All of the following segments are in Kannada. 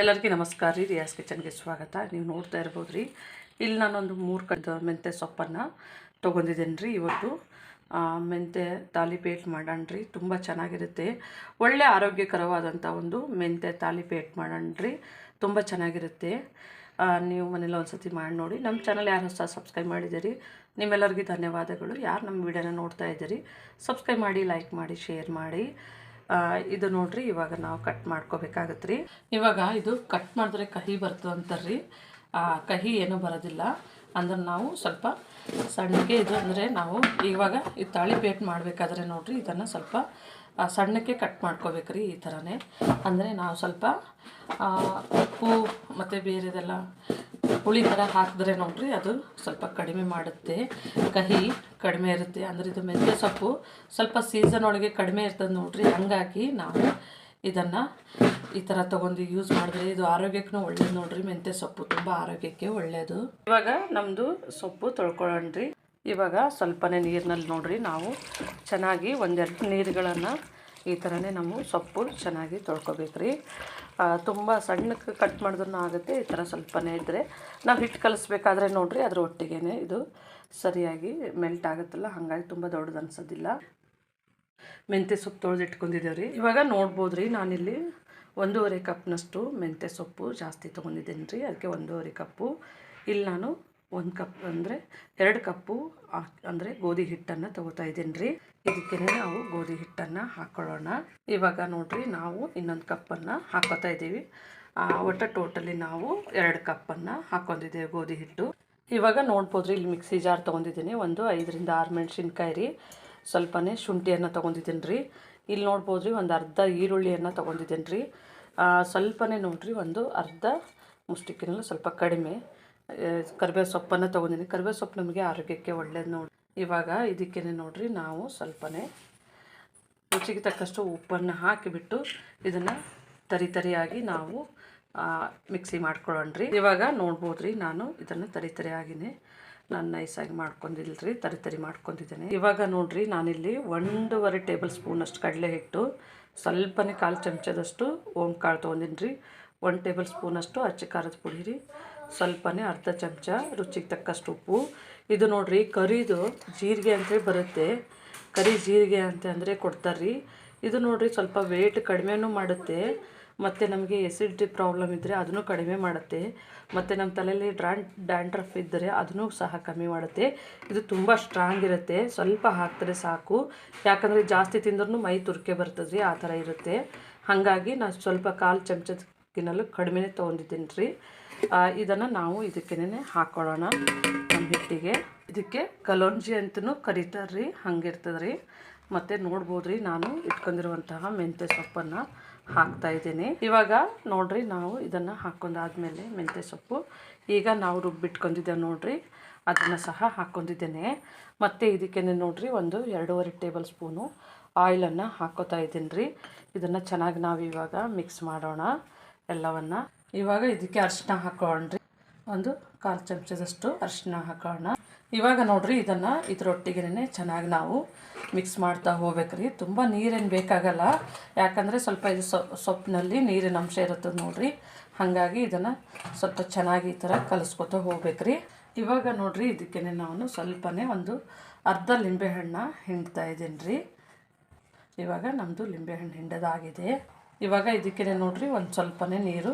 ಎಲ್ಲರಿಗೂ ನಮಸ್ಕಾರ ರೀ. ರಿಯಾಸ್ ಕಿಚನ್ಗೆ ಸ್ವಾಗತ. ನೀವು ನೋಡ್ತಾ ಇರ್ಬೋದು ರೀ ಇಲ್ಲಿ ನಾನೊಂದು ಮೂರು ಕಡ್ದ ಮೆಂತ್ಯ ಸೊಪ್ಪನ್ನು ತೊಗೊಂಡಿದ್ದೇನೆ ರೀ ಇವತ್ತು. ಮೆಂತ್ಯ ತಾಲಿಪೇಟ್ ಮಾಡೋಣ ರೀ. ತುಂಬ ಚೆನ್ನಾಗಿರುತ್ತೆ. ಒಳ್ಳೆ ಆರೋಗ್ಯಕರವಾದಂಥ ಒಂದು ಮೆಂತ್ಯ ತಾಲಿಪೇಟ್ ಮಾಡೋಣ ರೀ. ತುಂಬ ಚೆನ್ನಾಗಿರುತ್ತೆ. ನೀವು ಮನೇಲಿ ಒಂದು ಸತಿ ಮಾಡಿ ನೋಡಿ. ನಮ್ಮ ಚಾನಲ್ ಯಾರು ಹೊಸ ಸಬ್ಸ್ಕ್ರೈಬ್ ಮಾಡಿದ್ದೀರಿ, ನಿಮ್ಮೆಲ್ಲರಿಗೂ ಧನ್ಯವಾದಗಳು. ಯಾರು ನಮ್ಮ ವಿಡಿಯೋನ ನೋಡ್ತಾ ಇದ್ದೀರಿ, ಸಬ್ಸ್ಕ್ರೈಬ್ ಮಾಡಿ, ಲೈಕ್ ಮಾಡಿ, ಶೇರ್ ಮಾಡಿ. ಇದು ನೋಡ್ರಿ, ಇವಾಗ ನಾವು ಕಟ್ ಮಾಡ್ಕೋಬೇಕಾಗತ್ತೆ ರೀ ಇವಾಗ ಇದು ಕಟ್ ಮಾಡಿದ್ರೆ ಕಹಿ ಬರ್ತದೆ ಅಂತಾರ್ರಿ. ಕಹಿ ಏನೂ ಬರೋದಿಲ್ಲ. ಅಂದ್ರೆ ನಾವು ಸ್ವಲ್ಪ ಸಣ್ಣಗೆ ಇದು ಅಂದರೆ ನಾವು ಇವಾಗ ಈ ತಾಳಿಪೇಟ್ ಮಾಡಬೇಕಾದ್ರೆ ನೋಡ್ರಿ, ಇದನ್ನು ಸ್ವಲ್ಪ ಸಣ್ಣಕ್ಕೆ ಕಟ್ ಮಾಡ್ಕೋಬೇಕ್ರಿ ಈ ಥರನೇ ಅಂದರೆ ನಾವು ಸ್ವಲ್ಪ ಉಪ್ಪು ಮತ್ತು ಬೇರೆದೆಲ್ಲ ಹುಳಿ ಥರ ಹಾಕಿದ್ರೆ ನೋಡ್ರಿ ಅದು ಸ್ವಲ್ಪ ಕಡಿಮೆ ಮಾಡುತ್ತೆ. ಕಹಿ ಕಡಿಮೆ ಇರುತ್ತೆ. ಅಂದರೆ ಇದು ಮೆಂತ್ಯ ಸೊಪ್ಪು. ಸ್ವಲ್ಪ ಸೀಸನ್ ಒಳಗೆ ಕಡಿಮೆ ಇರ್ತದೆ ನೋಡ್ರಿ. ಹಾಗಾಗಿ ನಾವು ಇದನ್ನು ಈ ಥರ ತೊಗೊಂಡು ಯೂಸ್ ಮಾಡಿದ್ರೆ ಇದು ಆರೋಗ್ಯಕ್ಕೂ ಒಳ್ಳೇದು ನೋಡ್ರಿ. ಮೆಂತ್ಯ ಸೊಪ್ಪು ತುಂಬ ಆರೋಗ್ಯಕ್ಕೆ ಒಳ್ಳೆಯದು ಇವಾಗ ನಮ್ಮದು ಸೊಪ್ಪು ತೊಳ್ಕೊಳ್ಳೋಣ್ರಿ. ಇವಾಗ ಸ್ವಲ್ಪನೇ ನೀರಿನಲ್ಲಿ ನೋಡ್ರಿ. ನಾವು ಚೆನ್ನಾಗಿ ಒಂದೆರಡು ನೀರುಗಳನ್ನು ಈ ಥರನೇ ನಾವು ಸೊಪ್ಪು ಚೆನ್ನಾಗಿ ತೊಳ್ಕೊಬೇಕ್ರಿ. ತುಂಬ ಸಣ್ಣಕ್ಕೆ ಕಟ್ ಮಾಡಿದ್ರೂ ಆಗುತ್ತೆ. ಈ ಥರ ಸ್ವಲ್ಪನೇ ಇದ್ದರೆ ನಾವು ಹಿಟ್ಟು ಕಲಿಸ್ಬೇಕಾದ್ರೆ ನೋಡ್ರಿ. ಅದ್ರ ಒಟ್ಟಿಗೆ ಇದು ಸರಿಯಾಗಿ ಮೆಲ್ಟ್ ಆಗುತ್ತಲ್ಲ, ಹಾಗಾಗಿ ತುಂಬ ದೊಡ್ಡದು ಅನ್ಸೋದಿಲ್ಲ. ಮೆಂತ್ಯ ಸೊಪ್ಪು ತೊಳೆದು ಇಟ್ಕೊಂಡಿದ್ದೇವೆ ರೀ. ಇವಾಗ ನೋಡ್ಬೋದು ರೀ, ನಾನಿಲ್ಲಿ ಒಂದೂವರೆ ಕಪ್ನಷ್ಟು ಮೆಂತ್ಯ ಸೊಪ್ಪು ಜಾಸ್ತಿ ತೊಗೊಂಡಿದ್ದೀನಿ ರೀ. ಅದಕ್ಕೆ ಒಂದೂವರೆ ಕಪ್ಪು ಇಲ್ಲಿ ನಾನು ಒಂದು ಕಪ್ ಅಂದರೆ ಎರಡು ಕಪ್ಪು ಅಂದರೆ ಗೋಧಿ ಹಿಟ್ಟನ್ನು ತೊಗೋತಾ ಇದ್ದೀನಿ ರೀ. ಇದಕ್ಕೆ ನಾವು ಗೋಧಿ ಹಿಟ್ಟನ್ನು ಹಾಕ್ಕೊಳ್ಳೋಣ ಇವಾಗ ನೋಡಿರಿ, ನಾವು ಇನ್ನೊಂದು ಕಪ್ಪನ್ನು ಹಾಕೋತಾ ಇದ್ದೀವಿ. ಒಟ್ಟು ಟೋಟಲಿ ನಾವು ಎರಡು ಕಪ್ಪನ್ನು ಹಾಕ್ಕೊಂಡಿದ್ದೇವೆ ಗೋಧಿ ಹಿಟ್ಟು. ಇವಾಗ ನೋಡ್ಬೋದು ರೀ, ಇಲ್ಲಿ ಮಿಕ್ಸಿ ಜಾರ್ ತೊಗೊಂಡಿದ್ದೀನಿ. ಒಂದು ಐದರಿಂದ ಆರು ಮೆಣಸಿನ್ಕಾಯಿ ರೀ. ಸ್ವಲ್ಪನೇ ಶುಂಠಿಯನ್ನು ತೊಗೊಂಡಿದ್ದೀನಿ ರೀ. ಇಲ್ಲಿ ನೋಡ್ಬೋದು ರೀ, ಒಂದು ಅರ್ಧ ಈರುಳ್ಳಿಯನ್ನು ತೊಗೊಂಡಿದ್ದೀನಿ ರೀ. ಸ್ವಲ್ಪನೇ ನೋಡಿರಿ, ಒಂದು ಅರ್ಧ ಮುಷ್ಟಿಕ್ಕಿನಲ್ಲೂ ಸ್ವಲ್ಪ ಕಡಿಮೆ. ಕರಿಬೇವು ಸೊಪ್ಪನ್ನು ತೊಗೊಂಡಿನಿ ಕರಿಬೇವು ಸೊಪ್ಪು ನಮಗೆ ಆರೋಗ್ಯಕ್ಕೆ ಒಳ್ಳೇದು ನೋಡಿ, ಇವಾಗ ಇದಕ್ಕೇ ನೋಡಿರಿ, ನಾವು ಸ್ವಲ್ಪನೇ ರುಚಿಗೆ ತಕ್ಕಷ್ಟು ಉಪ್ಪನ್ನು ಹಾಕಿಬಿಟ್ಟು ಇದನ್ನು ತರಿ ತರಿಯಾಗಿ ನಾವು ಮಿಕ್ಸಿ ಮಾಡ್ಕೊಳ್ಳೋಣ್ರಿ. ಇವಾಗ ನೋಡ್ಬೋದ್ರಿ ನಾನು ಇದನ್ನು ತರಿ ತರಿ ಆಗಿನಿ ನಾನು ನೈಸಾಗಿ ಮಾಡ್ಕೊಂಡಿಲ್ಲ ರೀ ತರಿ ತರಿ ಮಾಡ್ಕೊಂಡಿದ್ದೇನೆ. ಇವಾಗ ನೋಡ್ರಿ ನಾನಿಲ್ಲಿ ಒಂದೂವರೆ ಟೇಬಲ್ ಸ್ಪೂನಷ್ಟು ಕಡಲೆ ಹಿಟ್ಟು, ಸ್ವಲ್ಪನೇ ಕಾಲು ಚಮಚದಷ್ಟು ಓಂ ಕಾಳು ತೊಗೊಂಡಿನಿ ರೀ ಒಂದು ಟೇಬಲ್ ಸ್ಪೂನಷ್ಟು ಅಚ್ಚ ಖಾರದ ಪುಡಿ ರೀ, ಸ್ವಲ್ಪನೇ ಅರ್ಧ ಚಮಚ ರುಚಿಗೆ ತಕ್ಕಷ್ಟು ಉಪ್ಪು. ಇದು ನೋಡ್ರಿ ಕರಿದು ಜೀರಿಗೆ ಅಂತೇಳಿ ಬರುತ್ತೆ. ಕರಿ ಜೀರಿಗೆ ಅಂತ ಅಂದರೆ ಕೊಡ್ತಾರೆ ಇದು ನೋಡ್ರಿ ಸ್ವಲ್ಪ ವೇಟ್ ಕಡಿಮೆನೂ ಮಾಡುತ್ತೆ. ಮತ್ತು ನಮಗೆ ಎಸಿಡಿಟಿ ಪ್ರಾಬ್ಲಮ್ ಇದ್ದರೆ ಅದನ್ನು ಕಡಿಮೆ ಮಾಡುತ್ತೆ. ಮತ್ತು ನಮ್ಮ ತಲೆಯಲ್ಲಿ ಡ್ರಾನ್ ಡ್ಯಾಂಡ್ರಫ್ ಇದ್ದರೆ ಅದನ್ನು ಸಹ ಕಮ್ಮಿ ಮಾಡುತ್ತೆ. ಇದು ತುಂಬ ಸ್ಟ್ರಾಂಗ್ ಇರುತ್ತೆ. ಸ್ವಲ್ಪ ಹಾಕಿದ್ರೆ ಸಾಕು. ಯಾಕಂದರೆ ಜಾಸ್ತಿ ತಿಂದ್ರೂ ಮೈ ತುರ್ಕೆ ಬರ್ತದೆ ಆ ಥರ ಇರುತ್ತೆ. ಹಾಗಾಗಿ ನಾನು ಸ್ವಲ್ಪ ಕಾಲು ಚಮಚದಕ್ಕಿನಲ್ಲೂ ಕಡಿಮೆನೇ ತೊಗೊಂಡಿದ್ದೀನಿ ರೀ. ಇದನ್ನು ನಾವು ಇದಕ್ಕೇನೆ ಹಾಕ್ಕೊಳ್ಳೋಣ ನಮ್ಮ ಹಿಟ್ಟಿಗೆ. ಇದಕ್ಕೆ ಕಲೋಂಜಿ ಅಂತಲೂ ಕರೀತಾರೆ ರೀ ಹಂಗಿರ್ತದೆ ರೀ ಮತ್ತು ನೋಡ್ಬೋದ್ರಿ ನಾನು ಇಟ್ಕೊಂಡಿರುವಂತಹ ಮೆಂತ್ಯ ಸೊಪ್ಪನ್ನು ಹಾಕ್ತಾ ಇದ್ದೀನಿ. ಇವಾಗ ನೋಡ್ರಿ ನಾವು ಇದನ್ನು ಹಾಕೊಂಡಾದ್ಮೇಲೆ ಮೆಂತ್ಯ ಸೊಪ್ಪು. ಈಗ ನಾವು ರುಬ್ಬಿಟ್ಕೊಂಡಿದ್ದೇವೆ ನೋಡ್ರಿ, ಅದನ್ನು ಸಹ ಹಾಕ್ಕೊಂಡಿದ್ದೇನೆ ಮತ್ತು ಇದಕ್ಕೇನೆ ನೋಡ್ರಿ ಒಂದು ಎರಡೂವರೆ ಟೇಬಲ್ ಸ್ಪೂನು ಆಯಿಲನ್ನು ಹಾಕ್ಕೋತಾ ಇದ್ದೀನಿ ರೀ ಇದನ್ನು ಚೆನ್ನಾಗಿ ನಾವು ಇವಾಗ ಮಿಕ್ಸ್ ಮಾಡೋಣ ಎಲ್ಲವನ್ನು. ಇವಾಗ ಇದಕ್ಕೆ ಅರಿಶಿನ ಹಾಕೊಳ್ಳೋಣ್ರಿ ಒಂದು ಕಾಲು ಚಮಚದಷ್ಟು ಅರಿಶಿನ ಹಾಕೋಣ. ಇವಾಗ ನೋಡ್ರಿ ಇದನ್ನು ಇದರೊಟ್ಟಿಗೆನೆ ಚೆನ್ನಾಗಿ ನಾವು ಮಿಕ್ಸ್ ಮಾಡ್ತಾ ಹೋಗ್ಬೇಕ್ರಿ. ತುಂಬ ನೀರೇನು ಬೇಕಾಗಲ್ಲ. ಯಾಕಂದರೆ ಸ್ವಲ್ಪ ಇದು ಸೊಪ್ಪಿನಲ್ಲಿ ನೀರಿನ ಅಂಶ ಇರುತ್ತೆ ನೋಡ್ರಿ. ಹಾಗಾಗಿ ಇದನ್ನು ಸ್ವಲ್ಪ ಚೆನ್ನಾಗಿ ಈ ಥರ ಕಲಿಸ್ಕೊತ ಹೋಗ್ಬೇಕ್ರಿ. ಇವಾಗ ನೋಡ್ರಿ ಇದಕ್ಕೆ ನಾನು ಸ್ವಲ್ಪನೇ ಒಂದು ಅರ್ಧ ಲಿಂಬೆಹಣ್ಣ ಹಿಂಡ್ತಾ ಇದ್ದೀನಿ ರೀ ಇವಾಗ ನಮ್ಮದು ಲಿಂಬೆಹಣ್ಣು ಹಿಂಡೋದಾಗಿದೆ. ಇವಾಗ ಇದಕ್ಕೆ ನೋಡ್ರಿ ಒಂದು ಸ್ವಲ್ಪನೇ ನೀರು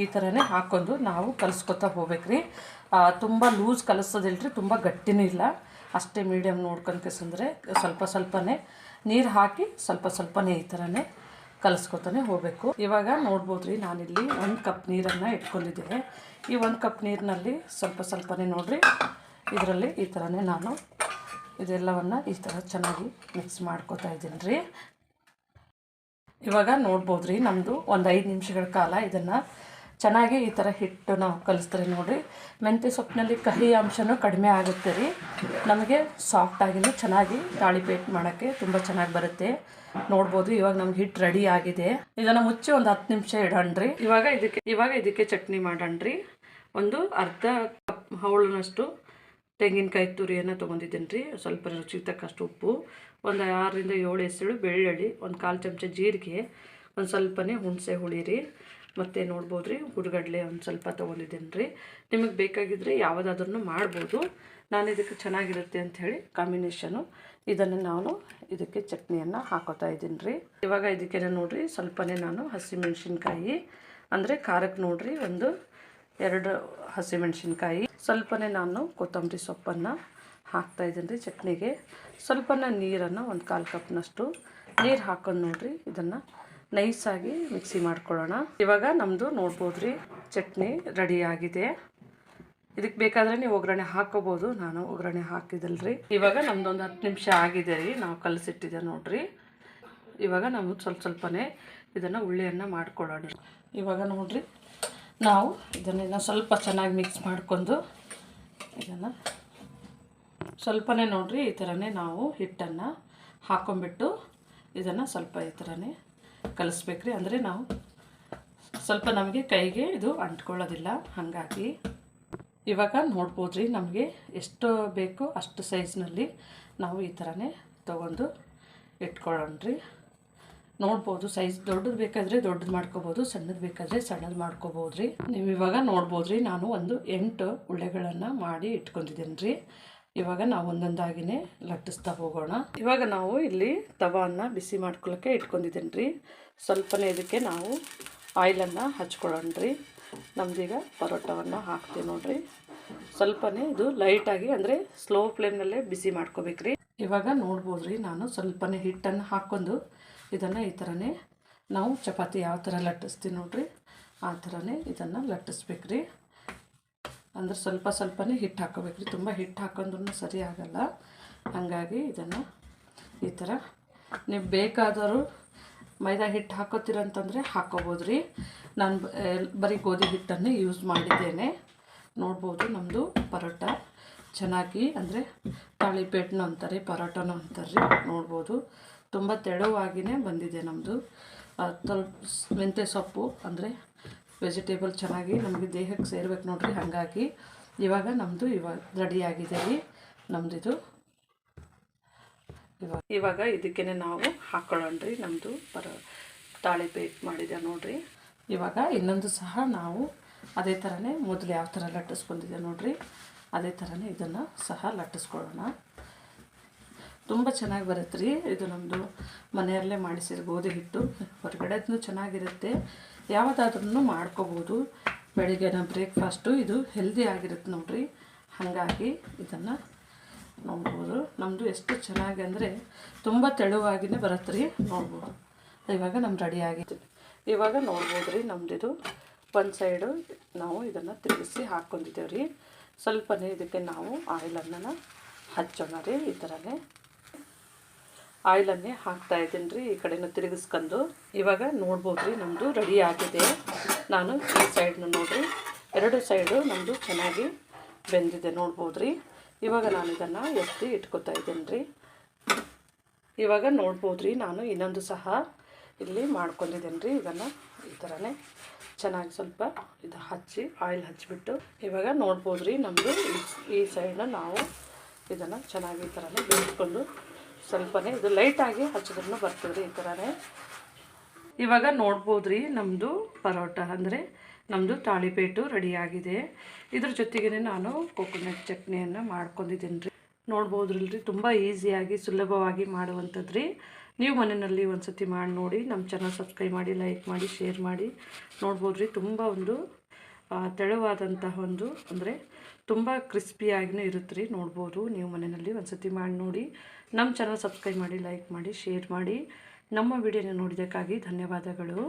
ಈ ಥರನೇ ಹಾಕ್ಕೊಂಡು ನಾವು ಕಲಿಸ್ಕೊತಾ ಹೋಗ್ಬೇಕ್ರಿ. ತುಂಬ ಲೂಸ್ ಕಲಿಸೋದಿಲ್ಲ ರೀ ತುಂಬ ಗಟ್ಟಿನೂ ಇಲ್ಲ. ಅಷ್ಟೇ ಮೀಡಿಯಮ್ ನೋಡ್ಕೊಂಡು ಕೆಸಂದ್ರೆ ಸ್ವಲ್ಪ ಸ್ವಲ್ಪನೇ ನೀರು ಹಾಕಿ ಸ್ವಲ್ಪ ಸ್ವಲ್ಪನೇ ಈ ಥರನೇ ಕಲಸ್ಕೊತಾನೆ ಹೋಗಬೇಕು. ಇವಾಗ ನೋಡ್ಬೋದು ರೀ, ನಾನಿಲ್ಲಿ ಒಂದು ಕಪ್ ನೀರನ್ನು ಇಟ್ಕೊಂಡಿದ್ದೆ ಈ ಒಂದು ಕಪ್ ನೀರಿನಲ್ಲಿ ಸ್ವಲ್ಪ ಸ್ವಲ್ಪನೇ ನೋಡಿರಿ, ಇದರಲ್ಲಿ ಈ ಥರನೇ ನಾನು ಇದೆಲ್ಲವನ್ನು ಈ ಥರ ಚೆನ್ನಾಗಿ ಮಿಕ್ಸ್ ಮಾಡ್ಕೊತಾ ಇದ್ದೀನಿ ರೀ. ಇವಾಗ ನೋಡ್ಬೋದು ರೀ ನಮ್ಮದು ಒಂದು ಐದು ನಿಮಿಷಗಳ ಕಾಲ ಇದನ್ನು ಚೆನ್ನಾಗಿ ಈ ಥರ ಹಿಟ್ಟು ನಾವು ಕಲಿಸ್ತಾರೆ ನೋಡಿರಿ. ಮೆಂತ್ಯ ಸೊಪ್ಪಿನಲ್ಲಿ ಕಹಿ ಅಂಶನೂ ಕಡಿಮೆ ಆಗುತ್ತೆ ರೀ. ನಮಗೆ ಸಾಫ್ಟಾಗಿನೂ ಚೆನ್ನಾಗಿ ತಾಳಿಪೇಟ್ ಮಾಡೋಕ್ಕೆ ತುಂಬ ಚೆನ್ನಾಗಿ ಬರುತ್ತೆ. ನೋಡ್ಬೋದು ಇವಾಗ ನಮ್ಗೆ ಹಿಟ್ಟು ರೆಡಿ ಆಗಿದೆ. ಇದನ್ನು ಮುಚ್ಚಿ ಒಂದು ಹತ್ತು ನಿಮಿಷ ಇಡೋಣ್ರಿ ಇವಾಗ ಇದಕ್ಕೆ ಇವಾಗ ಇದಕ್ಕೆ ಚಟ್ನಿ ಮಾಡೋಣ್ರಿ ಒಂದು ಅರ್ಧ ಕಪ್ ಹವಳನಷ್ಟು ತೆಂಗಿನಕಾಯಿ ತುರಿಯನ್ನು ತೊಗೊಂಡಿದ್ದೀನಿ ರೀ. ಸ್ವಲ್ಪ ರುಚಿಗೆ ತಕ್ಕಷ್ಟು ಉಪ್ಪು, ಒಂದು ಆರರಿಂದ ಏಳು ಹೆಸರು ಬೆಳ್ಳುಳ್ಳಿ, ಒಂದು ಕಾಲು ಚಮಚ ಜೀರಿಗೆ, ಒಂದು ಸ್ವಲ್ಪನೇ ಹುಣಸೆ ಹುಳಿ ರೀ. ಮತ್ತು ನೋಡ್ಬೋದು ರೀ ಹುಡುಗಡ್ಲೆ ಒಂದು ಸ್ವಲ್ಪ ತೊಗೊಂಡಿದ್ದೇನೆ ರೀ ನಿಮಗೆ ಬೇಕಾಗಿದ್ದರೆ ಯಾವುದಾದ್ರೂ ಮಾಡ್ಬೋದು. ನಾನು ಇದಕ್ಕೆ ಚೆನ್ನಾಗಿರುತ್ತೆ ಅಂತ ಹೇಳಿ ಕಾಂಬಿನೇಷನು. ಇದನ್ನು ನಾನು ಇದಕ್ಕೆ ಚಟ್ನಿಯನ್ನು ಹಾಕೋತಾ ಇದ್ದೀನಿ ರೀ ಇವಾಗ ಇದಕ್ಕೆ ನೋಡಿರಿ, ಸ್ವಲ್ಪನೇ ನಾನು ಹಸಿಮೆಣ್ಸಿನ್ಕಾಯಿ. ಅಂದರೆ ಖಾರಕ್ಕೆ ನೋಡಿರಿ, ಒಂದು ಎರಡು ಹಸಿಮೆಣ್ಸಿನ್ಕಾಯಿ. ಸ್ವಲ್ಪನೇ ನಾನು ಕೊತ್ತಂಬರಿ ಸೊಪ್ಪನ್ನು ಹಾಕ್ತಾ ಇದ್ದೀನಿ ರೀ ಚಟ್ನಿಗೆ. ಸ್ವಲ್ಪನ ನೀರನ್ನು ಒಂದು ಕಾಲು ಕಪ್ನಷ್ಟು ನೀರು ಹಾಕೊಂಡು ನೋಡಿರಿ, ಇದನ್ನು ನೈಸಾಗಿ ಮಿಕ್ಸಿ ಮಾಡ್ಕೊಳ್ಳೋಣ. ಇವಾಗ ನಮ್ಮದು ನೋಡ್ಬೋದು ರೀ, ಚಟ್ನಿ ರೆಡಿ ಆಗಿದೆ. ಇದಕ್ಕೆ ಬೇಕಾದರೆ ನೀವು ಒಗ್ಗರಣೆ ಹಾಕೋಬೋದು, ನಾನು ಒಗ್ಗರಣೆ ಹಾಕಿದಲ್ರಿ. ಇವಾಗ ನಮ್ದೊಂದು ಹತ್ತು ನಿಮಿಷ ಆಗಿದೆ ರೀ, ನಾವು ಕಲಸಿಟ್ಟಿದೆ ನೋಡ್ರಿ. ಇವಾಗ ನಾವು ಸ್ವಲ್ಪ ಸ್ವಲ್ಪನೇ ಇದನ್ನು ಉಳ್ಳಿಯನ್ನು ಮಾಡ್ಕೊಳ್ಳೋಣ. ಇವಾಗ ನೋಡ್ರಿ, ನಾವು ಇದನ್ನೆಲ್ಲ ಸ್ವಲ್ಪ ಚೆನ್ನಾಗಿ ಮಿಕ್ಸ್ ಮಾಡ್ಕೊಂಡು ಇದನ್ನು ಸ್ವಲ್ಪನೇ ನೋಡ್ರಿ, ಈ ಥರನೇ ನಾವು ಹಿಟ್ಟನ್ನು ಹಾಕೊಂಡ್ಬಿಟ್ಟು ಇದನ್ನು ಸ್ವಲ್ಪ ಈ ಥರನೇ ಕಲಿಸ್ಬೇಕ್ರಿ. ಅಂದರೆ ನಾವು ಸ್ವಲ್ಪ ನಮಗೆ ಕೈಗೆ ಇದು ಅಂಟ್ಕೊಳ್ಳೋದಿಲ್ಲ. ಹಾಗಾಗಿ ಇವಾಗ ನೋಡ್ಬೋದ್ರಿ ನಮಗೆ ಎಷ್ಟು ಬೇಕು ಅಷ್ಟು ಸೈಜ್ನಲ್ಲಿ ನಾವು ಈ ಥರನೇ ತೊಗೊಂಡು ಇಟ್ಕೊಳ್ಳೋಣ್ರಿ. ನೋಡ್ಬೋದು ಸೈಜ್ ದೊಡ್ಡದು ಬೇಕಾದರೆ ದೊಡ್ಡದು ಮಾಡ್ಕೋಬೋದು, ಸಣ್ಣದು ಬೇಕಾದರೆ ಸಣ್ಣದು ಮಾಡ್ಕೋಬೋದು ರೀ ನೀವು ಇವಾಗ ನೋಡ್ಬೋದು ರೀ ನಾನು ಒಂದು ಎಂಟು ಉಳ್ಳೆಗಳನ್ನು ಮಾಡಿ ಇಟ್ಕೊಂಡಿದ್ದೀನಿ ರೀ ಇವಾಗ ನಾವು ಒಂದೊಂದಾಗಿನೇ ಲಟ್ಟಿಸ್ತಾ ಹೋಗೋಣ. ಇವಾಗ ನಾವು ಇಲ್ಲಿ ತವಾನ ಬಿಸಿ ಮಾಡ್ಕೊಳ್ಳೋಕ್ಕೆ ಇಟ್ಕೊಂಡಿದ್ದೀನಿ ರೀ ಸ್ವಲ್ಪನೇ ಇದಕ್ಕೆ ನಾವು ಆಯಿಲನ್ನು ಹಚ್ಕೊಳ್ಳೋಣ ರೀ ನಮ್ದೀಗ ಪರೋಟವನ್ನು ಹಾಕ್ತೀವಿ ನೋಡ್ರಿ. ಸ್ವಲ್ಪನೇ ಇದು ಲೈಟಾಗಿ ಅಂದರೆ ಸ್ಲೋ ಫ್ಲೇಮ್ನಲ್ಲೇ ಬಿಸಿ ಮಾಡ್ಕೋಬೇಕ್ರಿ. ಇವಾಗ ನೋಡ್ಬೋದು ರೀ ನಾನು ಸ್ವಲ್ಪನೇ ಹಿಟ್ಟನ್ನು ಹಾಕ್ಕೊಂಡು ಇದನ್ನು ಈ ಥರನೇ ನಾವು ಚಪಾತಿ ಯಾವ ಥರ ಲಟ್ಟಿಸ್ತೀವಿ ನೋಡ್ರಿ. ಆ ಥರನೇ ಇದನ್ನು ಲಟ್ಟಿಸ್ಬೇಕ್ರಿ. ಅಂದ್ರೆ ಸ್ವಲ್ಪ ಸ್ವಲ್ಪನೇ ಹಿಟ್ಟು ಹಾಕೋಬೇಕ್ರಿ. ತುಂಬ ಹಿಟ್ಟು ಹಾಕೊಂಡ್ರೂ ಸರಿ ಆಗಲ್ಲ. ಹಾಗಾಗಿ ಇದನ್ನು ಈ ಥರ ನೀವು ಬೇಕಾದರೂ ಮೈದಾ ಹಿಟ್ಟು ಹಾಕೋತೀರಂತಂದರೆ ಹಾಕೋಬೋದು ರೀ ನಾನು ಬರೀ ಗೋಧಿ ಹಿಟ್ಟನ್ನು ಯೂಸ್ ಮಾಡಿದ್ದೇನೆ. ನೋಡ್ಬೋದು ನಮ್ಮದು ಪರೋಟ ಚೆನ್ನಾಗಿ ಅಂದರೆ ತಾಳಿಪೇಟ್ನ ಅಂತಾರೆ, ಪರೋಟನೂ ಅಂತಾರೆ. ರೀ ನೋಡ್ಬೋದು. ತುಂಬ ತೆಳುವಾಗಿಯೇ ಬಂದಿದೆ ನಮ್ಮದು ಸ್ವಲ್ಪ ಮೆಂತ್ಯ ಸೊಪ್ಪು ಅಂದರೆ ವೆಜಿಟೇಬಲ್ ಚೆನ್ನಾಗಿ ನಮಗೆ ದೇಹಕ್ಕೆ ಸೇರ್ಬೇಕು ನೋಡ್ರಿ, ಹಾಗಾಗಿ ಇವಾಗ ನಮ್ಮದು ಇವಾಗ ರೆಡಿಯಾಗಿದೆ ರೀ. ನಮ್ಮದಿದು ಇವಾಗ ಇವಾಗ ಇದಕ್ಕೇ ನಾವು ಹಾಕೊಳ್ಳೋಣ್ರಿ ನಮ್ಮದು ಪರ ಬೇಕ್ ಮಾಡಿದೆ ನೋಡ್ರಿ. ಇವಾಗ ಇನ್ನೊಂದು ಸಹ ನಾವು ಅದೇ ಥರನೇ ಮೊದಲು ಯಾವ ಥರ ಲಟ್ಟಿಸ್ಕೊಂಡಿದ್ದೆ ನೋಡ್ರಿ, ಅದೇ ಥರನೇ ಇದನ್ನು ಸಹ ಲಟ್ಟಿಸ್ಕೊಳ್ಳೋಣ. ತುಂಬ ಚೆನ್ನಾಗಿ ಬರುತ್ತೆ ರೀ ಇದು ನಮ್ಮದು ಮನೆಯಲ್ಲೇ ಮಾಡಿಸಿರೋ ಗೋಧಿ ಹಿಟ್ಟು ಹೊರಗಡೆದ್ನು ಚೆನ್ನಾಗಿರುತ್ತೆ. ಯಾವುದಾದ್ರೂ ಮಾಡ್ಕೋಬೋದು. ಬೆಳಿಗ್ಗೆನ ಬ್ರೇಕ್ಫಾಸ್ಟು ಇದು ಹೆಲ್ದಿ ಆಗಿರುತ್ತೆ ನೋಡ್ರಿ. ಹಾಗಾಗಿ ಇದನ್ನು ನೋಡ್ಬೋದು. ನಮ್ಮದು ಎಷ್ಟು ಚೆನ್ನಾಗಿ ಅಂದರೆ ತುಂಬ ತೆಳುವಾಗಿಯೇ ಬರುತ್ತೆ ರೀ ನೋಡ್ಬೋದು. ಇವಾಗ ನಮ್ಮ ರೆಡಿ ಆಗಿತ್ತು ಇವಾಗ ನೋಡ್ಬೋದು ರೀ ನಮ್ಮದಿದು ಒಂದು ಸೈಡು ನಾವು ಇದನ್ನು ತಿರುಗಿಸಿ ಹಾಕ್ಕೊಂಡಿದ್ದೇವೆ ರೀ ಸ್ವಲ್ಪನೇ ಇದಕ್ಕೆ ನಾವು ಆಯಿಲನ್ನು ಹಚ್ಚೋಣ ರೀ, ಈ ಥರನೇ ಆಯಿಲನ್ನೇ ಹಾಕ್ತಾ ಇದ್ದೀನಿ ರೀ ಈ ಕಡೆನೂ ತಿರುಗಿಸ್ಕೊಂಡು. ಇವಾಗ ನೋಡ್ಬೋದು ರೀ ನಮ್ಮದು ರೆಡಿ ಆಗಿದೆ. ನಾನು ಈ ಸೈಡ್ನ ನೋಡಿರಿ, ಎರಡು ಸೈಡು ನಮ್ಮದು ಚೆನ್ನಾಗಿ ಬೆಂದಿದೆ ನೋಡ್ಬೋದು ರೀ ಇವಾಗ ನಾನು ಇದನ್ನು ಎತ್ತಿ ಇಟ್ಕೊತಾ ಇದ್ದೀನಿ ರೀ ಇವಾಗ ನೋಡ್ಬೋದು ರೀ ನಾನು ಇನ್ನೊಂದು ಸಹ ಇಲ್ಲಿ ಮಾಡ್ಕೊಂಡಿದ್ದೀನಿ ರೀ ಇದನ್ನು ಈ ಥರನೇ ಚೆನ್ನಾಗಿ ಸ್ವಲ್ಪ ಇದು ಹಚ್ಚಿ, ಆಯಿಲ್ ಹಚ್ಚಿಬಿಟ್ಟು. ಇವಾಗ ನೋಡ್ಬೋದು ರೀ ನಮ್ಮದು ಈ ಸೈಡನ್ನ ನಾವು ಇದನ್ನು ಚೆನ್ನಾಗಿ ಈ ಥರನೇ ಬೇಯಿಸ್ಕೊಂಡು ಸ್ವಲ್ಪನೇ. ಇದು ಲೈಟಾಗಿ ಹಚ್ಚಿದ್ರೂ ಬರ್ತದೆ ಈ ಥರನೇ ಇವಾಗ ನೋಡ್ಬೋದು ರೀ ನಮ್ಮದು ಪರೋಟ. ಅಂದರೆ ನಮ್ಮದು ತಾಳಿಪೇಟು ರೆಡಿಯಾಗಿದೆ. ಇದ್ರ ಜೊತೆಗೆ ನಾನು ಕೋಕೋನಟ್ ಚಟ್ನಿಯನ್ನು ಮಾಡ್ಕೊಂಡಿದ್ದೀನಿ ರೀ ನೋಡ್ಬೋದ್ರಲ್ರಿ, ತುಂಬ ಈಸಿಯಾಗಿ ಸುಲಭವಾಗಿ ಮಾಡುವಂಥದ್ದು ನೀವು ಮನೆಯಲ್ಲಿ ಒಂದು ಸತಿ ಮಾಡಿ ನೋಡಿ. ನಮ್ಮ ಚಾನಲ್ ಸಬ್ಸ್ಕ್ರೈಬ್ ಮಾಡಿ ಲೈಕ್ ಮಾಡಿ ಶೇರ್ ಮಾಡಿ. ನೋಡ್ಬೋದು ರೀ ತುಂಬ ಒಂದು ತೆಳುವಾದಂತಹ ಒಂದು, ಅಂದರೆ ತುಂಬ ಕ್ರಿಸ್ಪಿಯಾಗಿನೂ ಇರುತ್ತೆ ರೀ ನೋಡ್ಬೋದು ನೀವು ಮನೆಯಲ್ಲಿ ಒಂದು ಸತಿ ಮಾಡಿ ನೋಡಿ. ನಮ್ಮ ಚಾನಲ್ ಸಬ್ಸ್ಕ್ರೈಬ್ ಮಾಡಿ ಲೈಕ್ ಮಾಡಿ ಶೇರ್ ಮಾಡಿ. ನಮ್ಮ ವಿಡಿಯೋನ ನೋಡಿದ್ದಕ್ಕಾಗಿ ಧನ್ಯವಾದಗಳು.